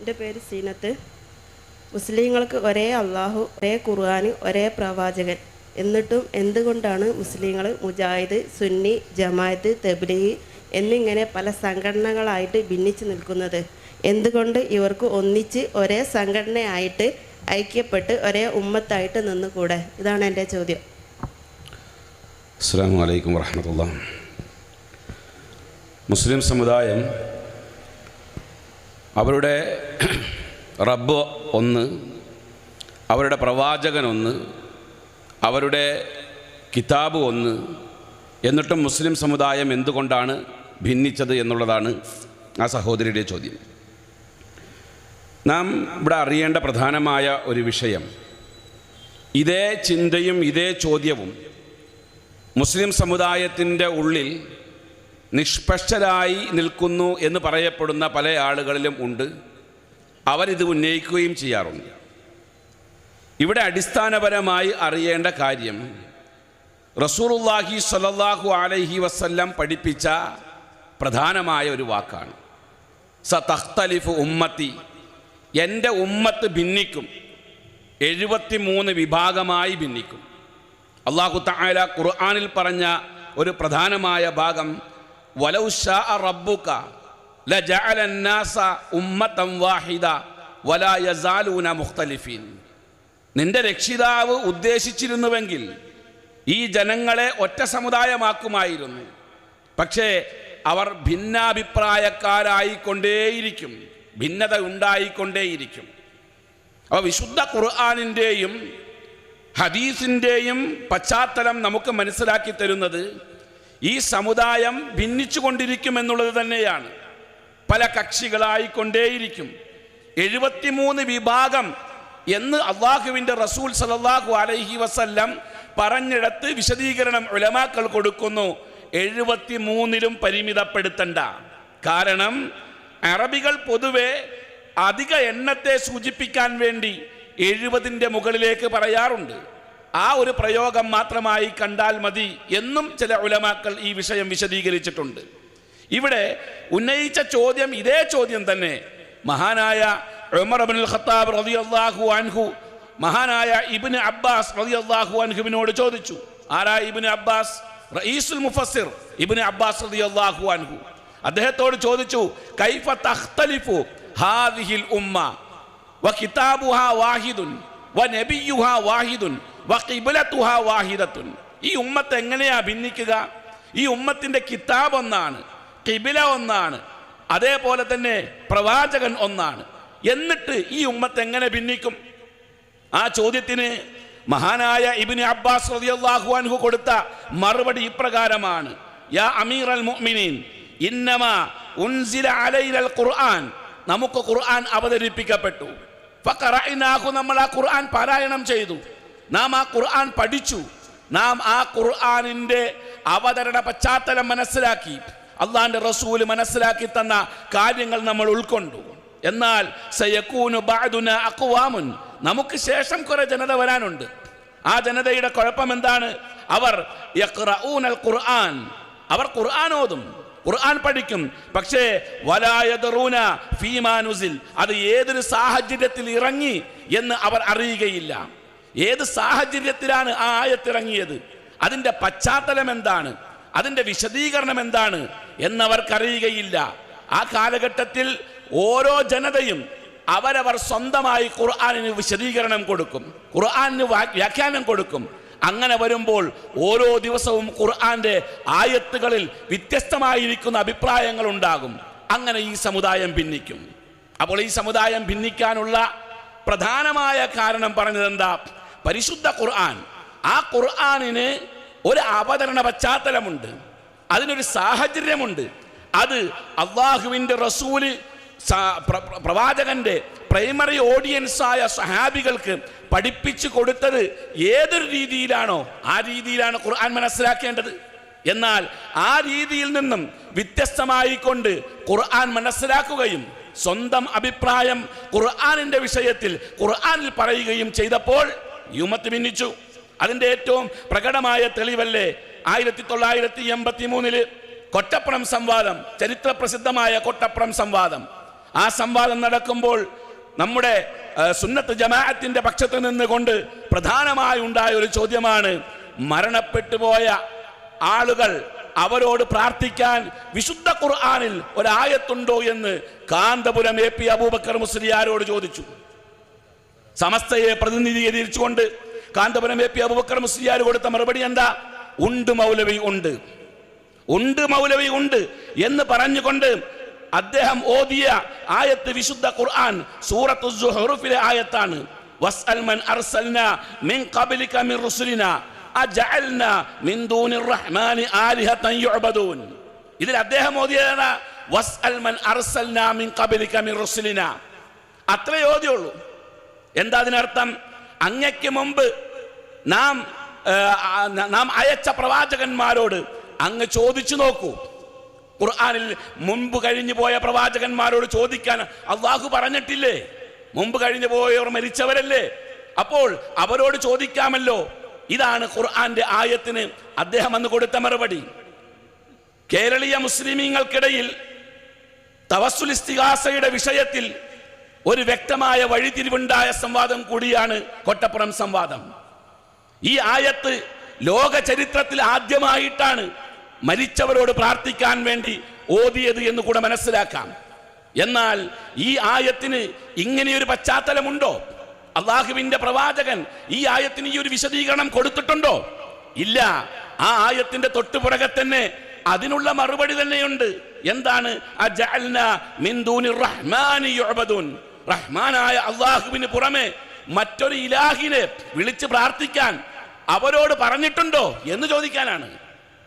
എന്റെ പേര് സീനത്ത്. മുസ്ലിങ്ങൾക്ക് ഒരേ അള്ളാഹു ഒരേ ഖുർആൻ ഒരേ പ്രവാചകൻ. എന്നിട്ടും എന്തുകൊണ്ടാണ് മുസ്ലിങ്ങൾ മുജാഹിദ് സുന്നി ജമായത്ത് തെബ്ലീഗ് എന്നിങ്ങനെ പല സംഘടനകളായിട്ട് ഭിന്നിച്ച് നിൽക്കുന്നത്? എന്തുകൊണ്ട് ഇവർക്ക് ഒന്നിച്ച് ഒരേ സംഘടനയായിട്ട് ഐക്യപ്പെട്ട് ഒരേ ഉമ്മത്തായിട്ട് നിന്നുകൂടെ? ഇതാണ് എന്റെ ചോദ്യം. അസ്സാം വലൈക്കും വർഹമത്തുള്ള മുസ്ലിം സമുദായം അവരുടെ റബ്ബ് ഒന്ന് അവരുടെ പ്രവാചകൻ ഒന്ന് അവരുടെ കിതാബ് ഒന്ന്. എന്നിട്ടും മുസ്ലിം സമുദായം എന്തുകൊണ്ടാണ് ഭിന്നിച്ചത് എന്നുള്ളതാണ് ആ സഹോദരിയുടെ ചോദ്യം. നാം ഇവിടെ അറിയേണ്ട പ്രധാനമായ ഒരു വിഷയം ഇതേ ചിന്തയും ഇതേ ചോദ്യവും മുസ്ലിം സമുദായത്തിന്റെ ഉള്ളിൽ നിഷ്പക്ഷരായി നിൽക്കുന്നു എന്ന് പറയപ്പെടുന്ന പല ആളുകളിലും ഉണ്ട്. അവരിത് ഉന്നയിക്കുകയും ചെയ്യാറുണ്ട്. ഇവിടെ അടിസ്ഥാനപരമായി അറിയേണ്ട കാര്യം റസൂറുല്ലാഹി സലല്ലാഹു അലൈഹി വസല്ലം പഠിപ്പിച്ച പ്രധാനമായ ഒരു വാക്കാണ്. സ തഖ്തലിഫു ഉമ്മത്തി. എന്റെ ഉമ്മത്ത് ഭിന്നിക്കും. എഴുപത്തി മൂന്ന് വിഭാഗമായി ഭിന്നിക്കും. അള്ളാഹു തആല ഖുർആാനിൽ പറഞ്ഞ ഒരു പ്രധാനമായ ഭാഗം വലൗ ഷാ റബ്ബുക ലജഅല الناس ഉമ്മതൻ വാഹിദ വലാ യസാലൂന മുഖ്തലിഫീൻ നിന്റെ രക്ഷിതാവ് ഉദ്ദേശിച്ചിരുന്നുവെങ്കിൽ ഈ ജനങ്ങളെ ഒറ്റ സമുദായമാക്കുമായിരുന്നു പക്ഷേ അവർ ഭിന്നാഭിപ്രായക്കാരായിക്കൊണ്ടേയിരിക്കും ഭിന്നത ഉണ്ടായിക്കൊണ്ടേയിരിക്കും അപ്പോൾ വിശുദ്ധ ഖുർആാനിൻ്റെയും ഹദീസിൻ്റെയും പശ്ചാത്തലം നമുക്ക് മനസ്സിലാക്കി തരുന്നത് ഈ സമുദായം ഭിന്നിച്ചു കൊണ്ടിരിക്കുമെന്നുള്ളത് തന്നെയാണ്. പല കക്ഷികളായിക്കൊണ്ടേയിരിക്കും. എഴുപത്തിമൂന്ന് വിഭാഗം എന്ന് അള്ളാഹുവിന്റെ റസൂൽ സലല്ലാഹു അലൈഹി വസല്ലം പറഞ്ഞിടത്ത് വിശദീകരണം ഉലമാക്കൾ കൊടുക്കുന്നു. എഴുപത്തി മൂന്നിലും പരിമിതപ്പെടുത്തണ്ട. കാരണം അറബികൾ പൊതുവെ അധിക എണ്ണത്തെ സൂചിപ്പിക്കാൻ വേണ്ടി എഴുപതിന്റെ മുകളിലേക്ക് പറയാറുണ്ട്. ആ ഒരു പ്രയോഗം മാത്രമായി കണ്ടാൽ മതി എന്നും ചില ഉലമാക്കൾ ഈ വിഷയം വിശദീകരിച്ചിട്ടുണ്ട്. ഇവിടെ ഉന്നയിച്ച ചോദ്യം ഇതേ ചോദ്യം തന്നെ. മഹാനായ ഉമർ അബിൻ ഖത്താബ് റബി അള്ളാഹു അൻഹു മഹാനായ ഇബ്നു അബ്ബാസ് റബി അള്ളാഹു അൻഹുവിനോട് ചോദിച്ചു. ആരാ ഇബ്നു അബ്ബാസ്? റഈസുൽ മുഫസിർ ഇബ്നു അബ്ബാസ് റബി അള്ളാഹു അൻഹു. അദ്ദേഹത്തോട് ചോദിച്ചു കൈഫ തഖ്തലിഫു ഹാദിഹിൽ ഉമ്മ? വകിതാബുഹാ വാഹിദുൻ? വനബിയുഹാ വാഹിദുൻ? വഖിബ്ലതുഹാ വാഹിദത്തുൻ. ഈ ഉമ്മത്ത് എങ്ങനെയാ ഭിന്നിക്കുക? ഈ ഉമ്മത്തിന്റെ കിതാബ് ഒന്നാണ് കിബില ഒന്നാണ് അതേപോലെ തന്നെ പ്രവാചകൻ ഒന്നാണ്. എന്നിട്ട് ഈ ഉമ്മത്ത് എങ്ങനെ ഭിന്നിക്കും? ആ ചോദ്യത്തിന് മഹാനായ ഇബിന് അബ്ബാസ് റളിയല്ലാഹു അൻഹു കൊടുത്ത മറുപടി ഇപ്രകാരമാണ്. യാ അമീർ അൽ മുഅ്മിനീൻ ഇന്നമ ഉൻസില അലൈലൽ ഖുർആൻ. നമുക്ക് ഖുർആൻ അവതരിപ്പിക്കപ്പെട്ടു. നമ്മൾ ആ ഖുർആൻ പാരായണം ചെയ്തു. നാം ആ ഖുർആൻ പഠിച്ചു. നാം ആ ഖുർആാനിന്റെ അവതരണ പശ്ചാത്തലം മനസ്സിലാക്കി. അള്ളാഹിന്റെ റസൂൽ മനസ്സിലാക്കി തന്ന കാര്യങ്ങൾ നമ്മൾ ഉൾക്കൊണ്ടു. എന്നാൽ സയക്കൂനു അഖ്വാമുൻ. നമുക്ക് ശേഷം കുറെ ജനത വരാനുണ്ട്. ആ ജനതയുടെ കുഴപ്പം എന്താണ്? അവർ ഖുർആൻ. അവർ ഖുർആൻ ഓതും. ഖുർആൻ പഠിക്കും. പക്ഷേ വലായതറൂന ഫീമാനുസിൽ അത് ഏതൊരു സാഹചര്യത്തിൽ ഇറങ്ങി എന്ന് അവർ അറിയുകയില്ല. ഏത് സാഹചര്യത്തിലാണ് ആ ആയത്തിറങ്ങിയത്? അതിന്റെ പശ്ചാത്തലം എന്താണ്? അതിന്റെ വിശദീകരണം എന്താണ്? എന്നവർക്കറിയുകയില്ല. ആ കാലഘട്ടത്തിൽ ഓരോ ജനതയും അവരവർ സ്വന്തമായി ഖുർആാനിന് വിശദീകരണം കൊടുക്കും. ഖുർആാനിന് വ്യാഖ്യാനം കൊടുക്കും. അങ്ങനെ വരുമ്പോൾ ഓരോ ദിവസവും ഖുർആന്റെ ആയത്തുകളിൽ വ്യത്യസ്തമായിരിക്കുന്ന അഭിപ്രായങ്ങൾ ഉണ്ടാകും. അങ്ങനെ ഈ സമുദായം ഭിന്നിക്കും. അപ്പോൾ ഈ സമുദായം ഭിന്നിക്കാനുള്ള പ്രധാനമായ കാരണം പറഞ്ഞത് എന്താ പരിശുദ്ധ ഖുർആൻ. ആ ഖുർആനിന് ഒരു അവതരണ പശ്ചാത്തലമുണ്ട്. അതിനൊരു സാഹചര്യമുണ്ട്. അത് അള്ളാഹുവിന്റെ റസൂൽ പ്രവാചകന്റെ പ്രൈമറി ഓഡിയൻസായ സഹാബികൾക്ക് പഠിപ്പിച്ചു കൊടുത്തത് ഏതൊരു രീതിയിലാണോ ആ രീതിയിലാണ് ഖുർആൻ മനസ്സിലാക്കേണ്ടത്. എന്നാൽ ആ രീതിയിൽ നിന്നും വ്യത്യസ്തമായിക്കൊണ്ട് ഖുർആൻ മനസ്സിലാക്കുകയും സ്വന്തം അഭിപ്രായം ഖുർആാനിന്റെ വിഷയത്തിൽ ഖുർആനിൽ പറയുകയും ചെയ്തപ്പോൾ യുമത്ത് ഭിന്നിച്ചു. അതിന്റെ ഏറ്റവും പ്രകടമായ തെളിവല്ലേ? ആയിരത്തി തൊള്ളായിരത്തി എൺപത്തി മൂന്നിൽ കൊട്ടപ്പുറം സംവാദം ചരിത്ര പ്രസിദ്ധമായ കൊട്ടപ്പുറം സംവാദം. ആ സംവാദം നടക്കുമ്പോൾ നമ്മുടെ സുന്നത്ത് ജമാഅത്തിന്റെ പക്ഷത്ത് നിന്നുകൊണ്ട് പ്രധാനമായി ഉണ്ടായ ഒരു ചോദ്യമാണ് മരണപ്പെട്ടു പോയ ആളുകൾ അവരോട് പ്രാർത്ഥിക്കാൻ വിശുദ്ധ ഖുർആാനിൽ ഒരായത്തുണ്ടോ എന്ന് കാന്തപുരം എ പി അബൂബക്കർ മുസ്ലിയാരോട് ചോദിച്ചു. സമസ്തയെ പ്രതിനിധീകരിച്ചുകൊണ്ട് കാന്തപുരം എ പി അബൂബക്കർ മുസ്ലിയാർ കൊടുത്ത മറുപടി എന്താ? ഉണ്ട് മൗലവി ഉണ്ട്. ഉണ്ട് മൗലവി ഉണ്ട് എന്ന് പറഞ്ഞുകൊണ്ട് അദ്ദേഹം ഓതിയ ആയത്ത് വിശുദ്ധ ഖുർആൻ സൂറത്തു ആയത്താണ്. വസ്അൽ മൻ മിൻ ഖബലിക മിൻ ദൂനിർ റഹ്മാനി ആലിഹതൻ ഇതിൽ അദ്ദേഹം വസ്അൽ മൻ മിൻ ഖബലിക അത്രേ ഓതിയുള്ളൂ. എന്താ അതിനർത്ഥം? അങ്ങയ്ക്ക് മുമ്പ് നാം നാം അയച്ച പ്രവാചകന്മാരോട് അങ്ങ് ചോദിച്ചു നോക്കൂ. ഖുർആാനിൽ മുൻപ് കഴിഞ്ഞു പോയ പ്രവാചകന്മാരോട് ചോദിക്കാൻ അള്ളാഹു പറഞ്ഞിട്ടില്ലേ? മുമ്പ് കഴിഞ്ഞു പോയവർ മരിച്ചവരല്ലേ? അപ്പോൾ അവരോട് ചോദിക്കാമല്ലോ. ഇതാണ് ഖുർആന്റെ ആയത്തിന് അദ്ദേഹം അന്ന് കൊടുത്ത മറുപടി. കേരളീയ മുസ്ലിമീങ്ങൾക്കിടയിൽ തവസ്സുൽ ഇസ്തിഹാസയുടെ വിഷയത്തിൽ ഒരു വ്യക്തമായ വഴിതിരിവുണ്ടായ സംവാദം കൂടിയാണ് കൊട്ടപ്പുറം സംവാദം. ഈ ആയത്ത് ലോക ചരിത്രത്തിൽ ആദ്യമായിട്ടാണ് മരിച്ചവരോട് പ്രാർത്ഥിക്കാൻ വേണ്ടി ഓതിയത് എന്ന് കൂടെ മനസ്സിലാക്കാം. എന്നാൽ ഈ ആയത്തിന് ഇങ്ങനെയൊരു പശ്ചാത്തലമുണ്ടോ? അള്ളാഹുവിന്റെ പ്രവാചകൻ ഈ ആയത്തിന് ഈ ഒരു വിശദീകരണം കൊടുത്തിട്ടുണ്ടോ? ഇല്ല. ആ ആയത്തിന്റെ തൊട്ടുപുറകെ തന്നെ അതിനുള്ള മറുപടി തന്നെയുണ്ട്. എന്താണ്? റഹ്മാനായ അള്ളാഹുവിന് പുറമെ മറ്റൊരു ഇലാഹിനെ വിളിച്ച് പ്രാർത്ഥിക്കാൻ അവരോട് പറഞ്ഞിട്ടുണ്ടോ എന്ന് ചോദിക്കാനാണ്.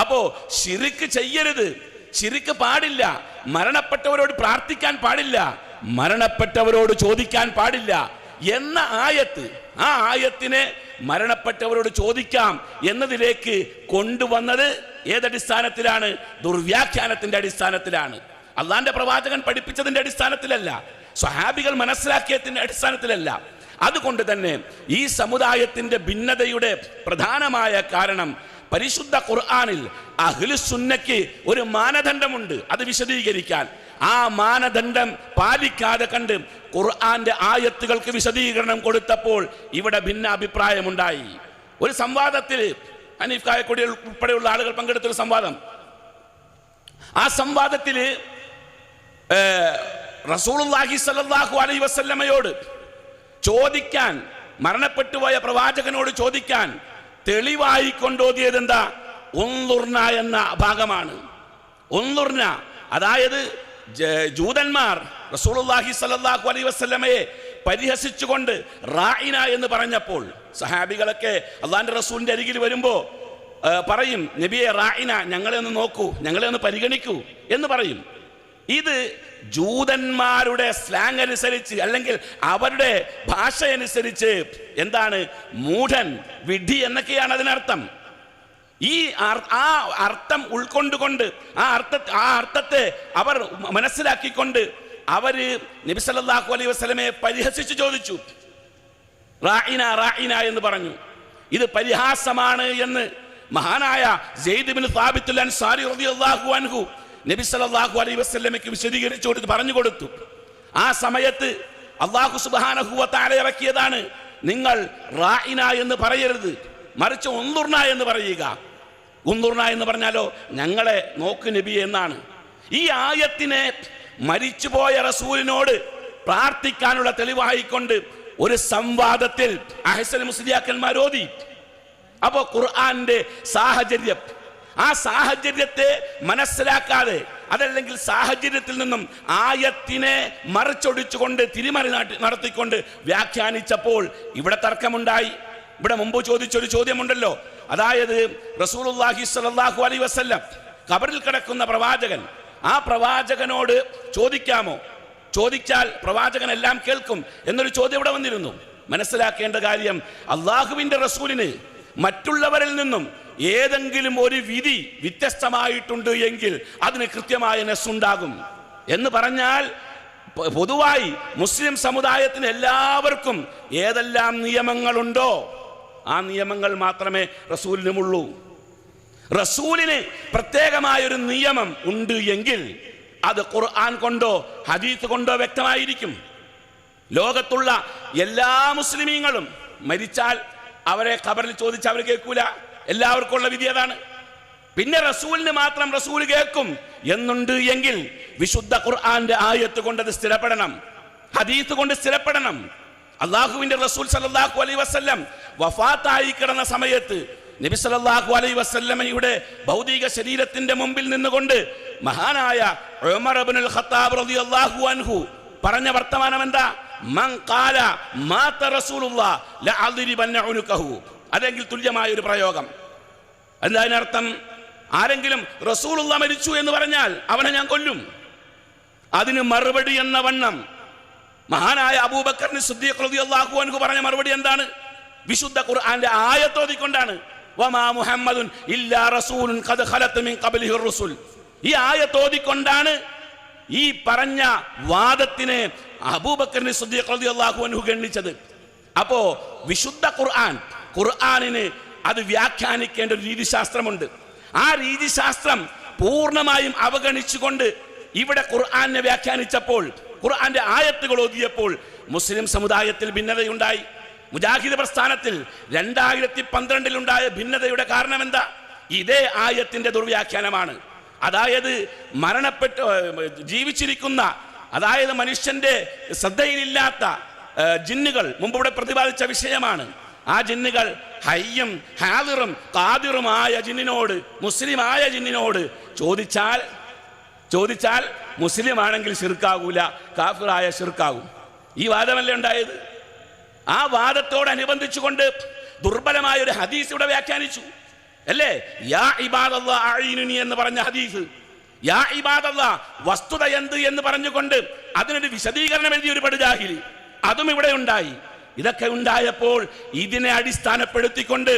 അപ്പോ ശിരിക്ക് ചെയ്യരുത്. ശിരിക്ക് പാടില്ല. മരണപ്പെട്ടവരോട് പ്രാർത്ഥിക്കാൻ പാടില്ല. മരണപ്പെട്ടവരോട് ചോദിക്കാൻ പാടില്ല. എന്ന ആയത്ത് ആ ആയത്തിനെ മരണപ്പെട്ടവരോട് ചോദിക്കാം എന്നതിലേക്ക് കൊണ്ടുവന്നത് ഏതടിസ്ഥാനത്തിലാണ് ദുർവ്യാഖ്യാനത്തിന്റെ അടിസ്ഥാനത്തിലാണ്. അള്ളാന്റെ പ്രവാചകൻ പഠിപ്പിച്ചതിന്റെ അടിസ്ഥാനത്തിലല്ല. സ്വഹാബികൾ മനസ്സിലാക്കിയതിന്റെ അടിസ്ഥാനത്തിലല്ല. അതുകൊണ്ട് തന്നെ ഈ സമുദായത്തിന്റെ ഭിന്നതയുടെ പ്രധാനമായ കാരണം പരിശുദ്ധ ഖുർആനിൽ അഹ്ലുസുന്നയ്ക്ക് ഒരു മാനദണ്ഡമുണ്ട്. അത് വിശദീകരിക്കാൻ. ആ മാനദണ്ഡം പാലിക്കാതെ കണ്ട് ഖുർആന്റെ ആയത്തുകൾക്ക് വിശദീകരണം കൊടുത്തപ്പോൾ ഇവിടെ ഭിന്ന അഭിപ്രായമുണ്ടായി. ഒരു സംവാദത്തിൽ അനീഫ് കായക്കൊടി ഉൾപ്പെടെയുള്ള ആളുകൾ പങ്കെടുത്തൊരു സംവാദം. ആ സംവാദത്തിൽ റസൂലുള്ളാഹി സല്ലല്ലാഹു അലൈഹി വസല്ലമയോട് ചോദിക്കാൻ മരണപ്പെട്ടു പോയ പ്രവാചകനോട് ചോദിക്കാൻ തെളിവായി കൊണ്ടോതിയത് എന്താ? ഒന്നുർന എന്ന ഭാഗമാണ്. ഒന്നുർന അതായത് ജൂതന്മാർ റസൂലുള്ളാഹി സല്ലല്ലാഹു അലൈഹി വസല്ലമയെ പരിഹസിച്ചുകൊണ്ട് റായിന എന്ന് പറഞ്ഞപ്പോൾ സഹാബികളൊക്കെ അള്ളാന്റെ റസൂലിന്റെ അരികിൽ വരുമ്പോൾ പറയും നബിയെ റായിന ഞങ്ങളെ ഒന്ന് നോക്കൂ ഞങ്ങളെ ഒന്ന് പരിഗണിക്കൂ എന്ന് പറയും. ഇത് ജൂതന്മാരുടെ സ്ലാങ് അനുസരിച്ച് അല്ലെങ്കിൽ അവരുടെ ഭാഷ അനുസരിച്ച് എന്താണ് മൂഢൻ വിഡി എന്നൊക്കെയാണ് അതിനർത്ഥം. ഈ ആ അർത്ഥം ഉൾക്കൊണ്ടുകൊണ്ട് ആ അർത്ഥ ആ അർത്ഥത്തെ അവർ മനസ്സിലാക്കിക്കൊണ്ട് അവർ നബി സല്ലല്ലാഹു അലൈഹി വസല്ലമയെ പരിഹസിച്ച് ചോദിച്ചു. റായിന റായിന എന്ന് പറഞ്ഞു. ഇത് പരിഹാസമാണ് എന്ന് മഹാനായ സെയ്ദ് ബിൻ സാബിത്തുൽ അൻസാരി റളിയല്ലാഹു അൻഹു നബി സല്ലല്ലാഹു അലൈ വസ്ലമയ്ക്ക് വിശദീകരിച്ചു കൊടുത്ത് പറഞ്ഞു കൊടുത്തു. ആ സമയത്ത് അള്ളാഹു തആല ഇറക്കിയതാണ് നിങ്ങൾ റായിന എന്ന് പറയരുത് മറിച്ച് ഒന്നുർണ എന്ന് പറയുക. ഉന്തുർന എന്ന് പറഞ്ഞാലോ ഞങ്ങളെ നോക്ക് നബി എന്നാണ്. ഈ ആയത്തിനെ മരിച്ചുപോയ റസൂലിനോട് പ്രാർത്ഥിക്കാനുള്ള തെളിവായിക്കൊണ്ട് ഒരു സംവാദത്തിൽ അഹസൻ മുസ്ലിയാക്കന്മാർ അപ്പോ ഖുർആന്റെ സാഹചര്യം ആ സാഹചര്യത്തെ മനസ്സിലാക്കാതെ അതല്ലെങ്കിൽ സാഹചര്യത്തിൽ നിന്നും ആയത്തിനെ മറിച്ചൊടിച്ചുകൊണ്ട് തിരിമറി നടത്തിക്കൊണ്ട് വ്യാഖ്യാനിച്ചപ്പോൾ ഇവിടെ തർക്കമുണ്ടായി. ഇവിടെ മുമ്പ് ചോദിച്ചൊരു ചോദ്യമുണ്ടല്ലോ. അതായത് റസൂലുള്ളാഹി സ്വല്ലല്ലാഹു അലൈഹി വസ്ല്ലം കബറിൽ കിടക്കുന്ന പ്രവാചകൻ ആ പ്രവാചകനോട് ചോദിക്കാമോ? ചോദിച്ചാൽ പ്രവാചകൻ എല്ലാം കേൾക്കും എന്നൊരു ചോദ്യം ഇവിടെ വന്നിരുന്നു. മനസ്സിലാക്കേണ്ട കാര്യം അള്ളാഹുവിന്റെ റസൂലിന് മറ്റുള്ളവരിൽ നിന്നും ഏതെങ്കിലും ഒരു വിധി വ്യത്യസ്തമായിട്ടുണ്ട് എങ്കിൽ അതിന് കൃത്യമായ നെസ്സുണ്ടാകും എന്ന് പറഞ്ഞാൽ പൊതുവായി മുസ്ലിം സമുദായത്തിന് എല്ലാവർക്കും ഏതെല്ലാം നിയമങ്ങളുണ്ടോ ആ നിയമങ്ങൾ മാത്രമേ റസൂലിനുമുള്ളൂ. റസൂലിന് പ്രത്യേകമായൊരു നിയമം ഉണ്ട് എങ്കിൽ അത് ഖുർആൻ കൊണ്ടോ ഹദീസ് കൊണ്ടോ വ്യക്തമായിരിക്കും. ലോകത്തുള്ള എല്ലാ മുസ്ലിമീങ്ങളും മരിച്ചാൽ അവരെ ഖബറിൽ ചോദിച്ച് അവർ കേൾക്കൂല. എല്ലാവർക്കും ഉള്ള വിധി അതാണ്. പിന്നെ റസൂലിന് മാത്രം റസൂൽ കേൾക്കും. എന്നുണ്ട് എങ്കിൽ വിശുദ്ധ ഖുർആന്റെ ആയത്ത് കൊണ്ട് അത് സ്ഥിരപ്പെടണം. ഹദീത്ത് കൊണ്ട് സ്ഥിരപ്പെടണം. അള്ളാഹുവിന്റെ റസൂൽ സല്ലല്ലാഹു അലൈ വസ്ല്ലം വഫാത്തായി കിടന്ന സമയത്ത് നബി സല്ലല്ലാഹു അലൈ വസ്ല്ലമയുടെ ഭൗതിക ശരീരത്തിന്റെ മുമ്പിൽ നിന്നുകൊണ്ട് മഹാനായ ഖത്താബ് റളിയല്ലാഹു അൻഹു പറഞ്ഞ വർത്തമാനം എന്താ? അല്ലെങ്കിൽ തുല്യമായ ഒരു പ്രയോഗം. അതിനർത്ഥം? ആരെങ്കിലും റസൂലുള്ള മരിച്ചു എന്ന് പറഞ്ഞാൽ അവനെ ഞാൻ കൊല്ലും. അതിന് മറുപടി എന്ന വണ്ണം. മഹാനായ അബൂബക്കറിന് സുദ്ദീഖ് റളിയല്ലാഹു അൻഹു പറഞ്ഞ മറുപടി എന്താണ്? വിശുദ്ധ ഖുർആന്റെ ആയത്തോതിക്കൊണ്ടാണ് വമാ മുഹമ്മദുൻ ഇല്ലാ റസൂലുൻ ഖദ് മിൻ റസൂൽ. ഈ ആയത്തോതിക്കൊണ്ടാണ് ഈ പറഞ്ഞ വാദത്തിനെ അബൂബക്കറിന് സുദ്ദീഖ് റളിയല്ലാഹു അൻഹു ഗണ്ണിച്ചത് അപ്പോ വിശുദ്ധ ഖുർആൻ ഖുർആാനിന് അത് വ്യാഖ്യാനിക്കേണ്ട ഒരു രീതിശാസ്ത്രമുണ്ട്. ആ രീതിശാസ്ത്രം പൂർണമായും അവഗണിച്ചുകൊണ്ട് ഇവിടെ ഖുർആാനെ വ്യാഖ്യാനിച്ചപ്പോൾ ഖുർആന്റെ ആയത്തുകൾ ഓതിയപ്പോൾ മുസ്ലിം സമുദായത്തിൽ ഭിന്നതയുണ്ടായി. മുജാഹിദ് പ്രസ്ഥാനത്തിൽ രണ്ടായിരത്തി പന്ത്രണ്ടിലുണ്ടായ ഭിന്നതയുടെ കാരണം എന്താ ഇതേ ആയത്തിന്റെ ദുർവ്യാഖ്യാനമാണ്. അതായത് മരണപ്പെട്ട് ജീവിച്ചിരിക്കുന്ന അതായത് മനുഷ്യന്റെ ശ്രദ്ധയിലില്ലാത്ത ജിന്നുകൾ മുമ്പ് ഇവിടെ പ്രതിപാദിച്ച വിഷയമാണ്. ആ ജിന്നുകൾ ഹയ്യും ഹാദിറും കാതിറുമായ ജിന്നിനോട് മുസ്ലിമായ ജിന്നിനോട് ചോദിച്ചാൽ ചോദിച്ചാൽ മുസ്ലിം ആണെങ്കിൽ ഷിർക്കാകൂല കാഫിറായ ഷിർക്കാകും ഈ വാദമല്ലേ ഉണ്ടായത്? ആ വാദത്തോടനുബന്ധിച്ചുകൊണ്ട് ദുർബലമായ ഒരു ഹദീസ് ഇവിടെ വ്യാഖ്യാനിച്ചു. അല്ലേ? യാ ഇബാദല്ലാ എന്ന് പറഞ്ഞ ഹദീസ്. യാ ഇബാദല്ലാ വസ്തുത എന്ത് എന്ന് പറഞ്ഞുകൊണ്ട് അതിനൊരു വിശദീകരണം എഴുതിയ ഒരു പടുജാഹിൽ അതും ഇവിടെ ഉണ്ടായി. ഇതൊക്കെ ഉണ്ടായപ്പോൾ ഇതിനെ അടിസ്ഥാനപ്പെടുത്തിക്കൊണ്ട്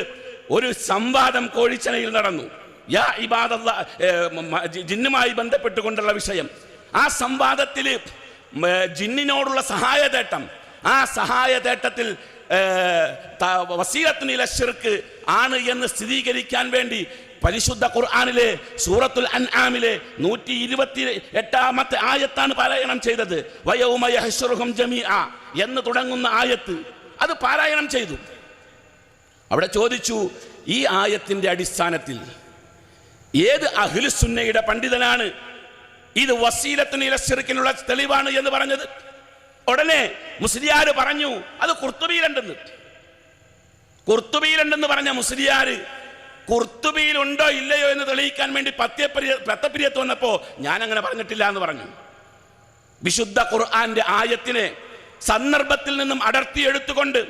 ഒരു സംവാദം കോഴിച്ചനയിൽ നടന്നു. യാ ഇബാദല്ലാ ജിന്നുമായി ബന്ധപ്പെട്ടുകൊണ്ടുള്ള വിഷയം. ആ സംവാദത്തിൽ ജിന്നിനോടുള്ള സഹായതേട്ടം. ആ സഹായതേട്ടത്തിൽ വസീലത്തുനില ഷിർക്ക് ആണ് എന്ന് സ്ഥിരീകരിക്കാൻ വേണ്ടി പരിശുദ്ധ ഖുർആാനിലെ സൂറത്തുൽ അൻആമിലെ നൂറ്റി ഇരുപത്തി എട്ടാമത്തെ ആയത്താണ് പാരായണം ചെയ്തത്. വയൗമ യഹ്ശുറുഹും ജമീഅ എന്ന് തുടങ്ങുന്ന ആയത്ത് അത് പാരായണം ചെയ്തു. അവിടെ ചോദിച്ചു ഈ ആയത്തിന്റെ അടിസ്ഥാനത്തിൽ ഏത് അഖിലുസുന്നയുടെ പണ്ഡിതനാണ്? ഇത് വസീലത്തിന് ഇലശ്ശെറുക്കിനുള്ള തെളിവാണ് എന്ന് പറഞ്ഞത്. ഉടനെ മുസ്ലിയാർ പറഞ്ഞു അത് കുർത്തുബിയിലുണ്ടെന്ന് കുർത്തുബിയിലുണ്ടെന്ന് പറഞ്ഞ മുസ്ലിയാർ കുർത്തുബിയിലുണ്ടോ ഇല്ലയോ എന്ന് തെളിയിക്കാൻ വേണ്ടി പത്യപ്രിയ പത്തപ്രിയത്ത് വന്നപ്പോ ഞാൻ അങ്ങനെ പറഞ്ഞിട്ടില്ല എന്ന് പറഞ്ഞു. വിശുദ്ധ ഖുർആന്റെ ആയത്തിനെ സന്ദർഭത്തിൽ നിന്നും അടർത്തിയെടുത്തുകൊണ്ട്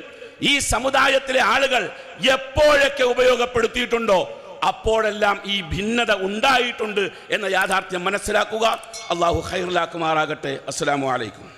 ഈ സമുദായത്തിലെ ആളുകൾ എപ്പോഴൊക്കെ ഉപയോഗപ്പെടുത്തിയിട്ടുണ്ടോ അപ്പോഴെല്ലാം ഈ ഭിന്നത ഉണ്ടായിട്ടുണ്ട് എന്ന യാഥാർത്ഥ്യം മനസ്സിലാക്കുക. അള്ളാഹു ഖൈറിലാക്കുമാറാകട്ടെ. അസ്സലാമു അലൈക്കും.